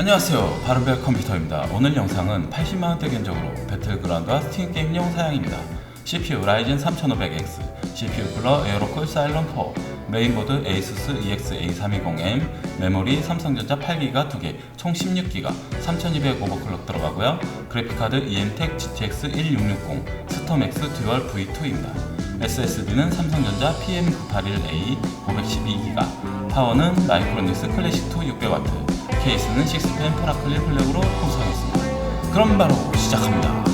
안녕하세요. 바른벨 컴퓨터입니다. 오늘 영상은 80만원대 견적으로 배틀그라운드와 스팀 게임용 사양입니다. CPU 라이젠 3500X CPU 쿨러 에어로쿨 사일런 4 메인보드 ASUS EX A320M 메모리 삼성전자 8기가 2개 총 16기가 3200 오버클럭 들어가고요. 그래픽카드 EMTEC GTX 1660 스톰X 듀얼 V2입니다. SSD는 삼성전자 PM981A 512기가 파워는 마이크로닉스 클래식2 600W 케이스는 6펜 프라클린 플렉으로 구성했습니다. 그럼 바로 시작합니다.